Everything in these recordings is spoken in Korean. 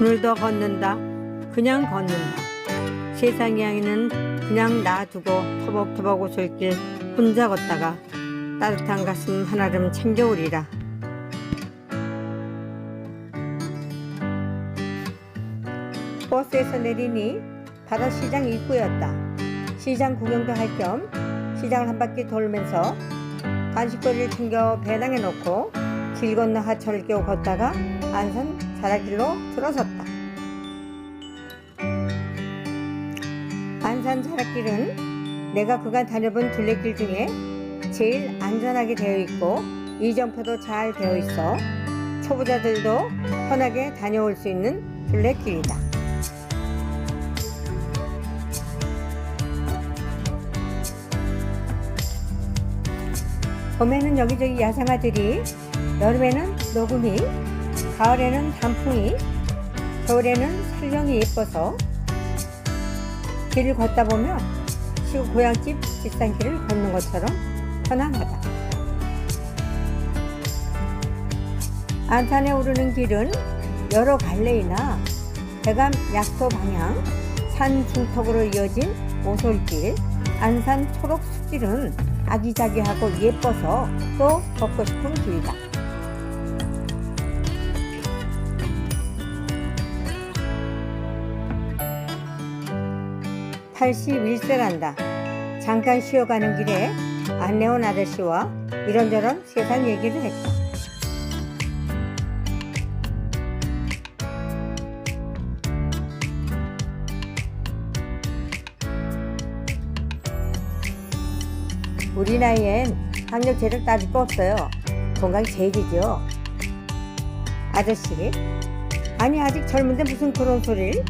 오늘도 걷는다. 그냥 걷는다. 세상 이야기는 그냥 놔두고 터벅터벅 오솔길 혼자 걷다가 따뜻한 가슴 한아름 챙겨오리라. 버스에서 내리니 바로 시장 입구였다. 시장 구경도 할 겸 시장을 한 바퀴 돌면서 간식거리를 챙겨 배낭에 넣고 길 건너 하천을 끼고 걷다가 안산 자락길로 들어섰다. 안산 자락길은 내가 그간 다녀본 둘레길 중에 제일 안전하게 되어 있고 이정표도 잘 되어 있어 초보자들도 편하게 다녀올 수 있는 둘레길이다. 봄에는 여기저기 야생화들이 여름에는 녹음이 가을에는 단풍이 겨울에는 설령이 예뻐서 길을 걷다 보면 시골 고향집 뒷산길을 걷는 것처럼 편안하다. 안산에 오르는 길은 여러 갈래이나 대감 약소 방향 산 중턱으로 이어진 오솔길 안산 초록 숲길은 아기자기하고 예뻐서 또 걷고 싶은 길이다. (81세란다) 잠깐 쉬어가는 길에 안내원 아저씨와 이런저런 세상 얘기를 했다. 우리 나이엔 학력 재력 따질 거 없어요. 건강이 제일이죠. 아저씨, 아니 아직 젊은데 무슨 그런 소리를?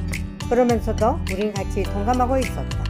그러면서도 우린 같이 동감하고 있었다.